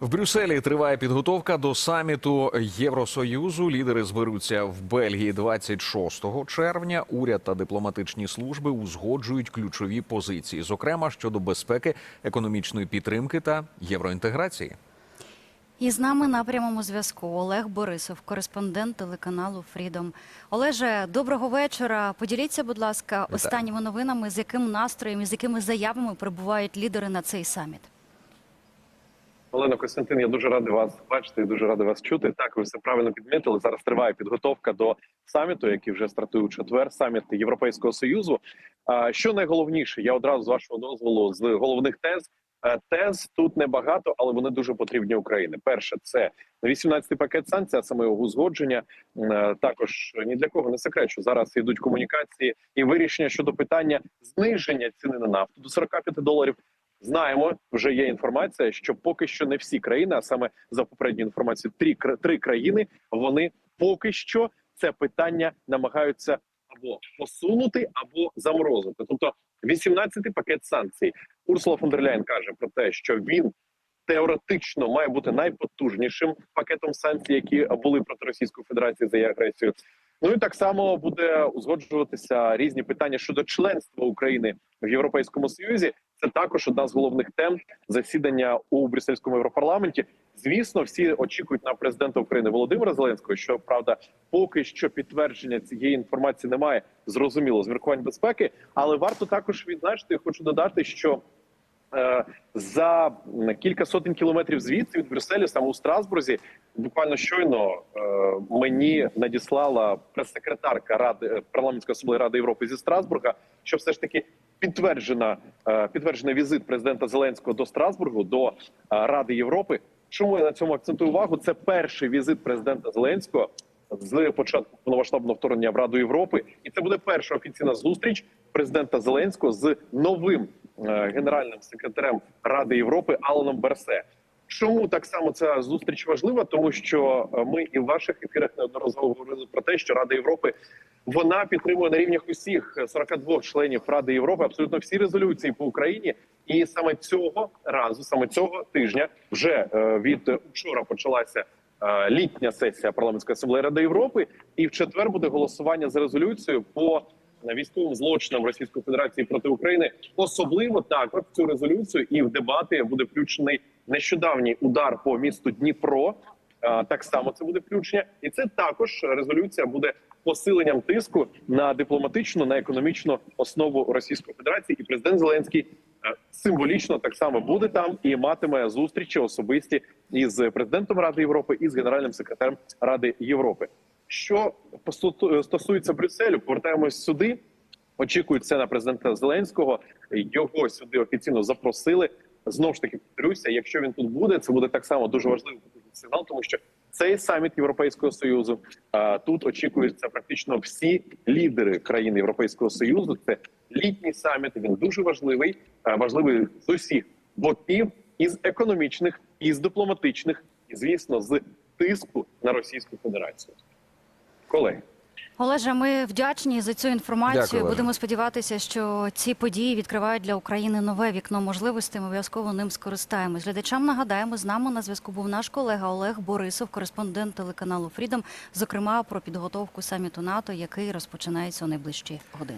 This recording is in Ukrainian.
В Брюсселі триває підготовка до саміту Євросоюзу. Лідери зберуться в Бельгії 26 червня. Уряд та дипломатичні служби узгоджують ключові позиції, зокрема щодо безпеки, економічної підтримки та євроінтеграції. І з нами на прямому зв'язку Олег Борисов, кореспондент телеканалу Фрідом. Олеже, доброго вечора. Поділіться, будь ласка, останніми новинами, з яким настроєм і з якими заявами прибувають лідери на цей саміт. Олена Костянтин, я дуже радий вас бачити і дуже радий вас чути. Так, ви все правильно підмітили. Зараз триває підготовка до саміту, який вже стартує у четвер. Саміт Європейського союзу. Що найголовніше, я одразу з вашого дозволу з головних тез. Е, Тез тут небагато, але вони дуже потрібні Україні. Перше, це 18-й пакет санкцій, а саме його узгодження. Е, Також ні для кого не секрет, що зараз йдуть комунікації і вирішення щодо питання зниження ціни на нафту до 45 доларів. Знаємо, вже є інформація, що поки що не всі країни, а саме за попередньою інформацією, три, три країни вони поки що це питання намагаються або посунути, або заморозити. Тобто, 18-й пакет санкцій. Урсула фон дер Ляєн каже про те, що він теоретично має бути найпотужнішим пакетом санкцій, які були проти Російської Федерації за її агресію. Ну і так само буде узгоджуватися різні питання щодо членства України в Європейському Союзі. Це також одна з головних тем засідання у Брюссельському європарламенті. Звісно, всі очікують на президента України Володимира Зеленського. Що правда, поки що підтвердження цієї інформації немає. Зрозуміло з міркувань безпеки, але варто також відзначити. Хочу додати, що е, за кілька сотень кілометрів звідси від Брюсселя, саме у Страсбурзі, буквально щойно е, мені надіслала прес-секретарка ради е, парламентської асамблеї Ради Європи зі Страсбурга, що все ж таки підтверджена підтверджена підтверджений візит президента Зеленського до Страсбургу до е, Ради Європи. Чому я на цьому акцентую увагу? Це перший візит президента Зеленського з початку повномасштабного вторгнення в Раду Європи, і це буде перша офіційна зустріч президента Зеленського з новим е, генеральним секретарем Ради Європи Аланом Берсе. Чому так само ця зустріч важлива? Тому що е, ми і в ваших ефірах неодноразово говорили про те, що Рада Європи вона підтримує на рівнях усіх 42 членів Ради Європи абсолютно всі резолюції по Україні. І саме цього разу, саме цього тижня, вже е, від вчора почалася е, літня сесія парламентської асамблеї Ради Європи, і в четвер буде голосування за резолюцію по військовим злочинам Російської Федерації проти України. Особливо також в цю резолюцію і в дебати буде включений нещодавній удар по місту Дніпро. Так само це буде включення, і це також резолюція буде посиленням тиску на дипломатичну на економічну основу Російської Федерації. І президент Зеленський е, символічно так само буде там і матиме зустрічі особисті із президентом Ради Європи і з генеральним секретарем Ради Європи. Що стосується Брюсселю, повертаємось сюди. Очікується на президента Зеленського. Його сюди офіційно запросили. Знову ж таки, повторюся, якщо він тут буде, це буде так само дуже важливий сигнал, тому що цей саміт Європейського союзу тут очікуються практично всі лідери країн Європейського союзу. Це літній саміт. Він дуже важливий, важливий з усіх боків, із економічних, із дипломатичних, і звісно, з тиску на Російську Федерацію. Колеги. Олеже, ми вдячні за цю інформацію. Дякую, Будемо сподіватися, що ці події відкривають для України нове вікно можливостей. Ми обов'язково ним скористаємось. Глядачам нагадаємо, з нами на зв'язку був наш колега Олег Борисов, кореспондент телеканалу Фрідом, зокрема про підготовку саміту НАТО, який розпочинається у найближчі години.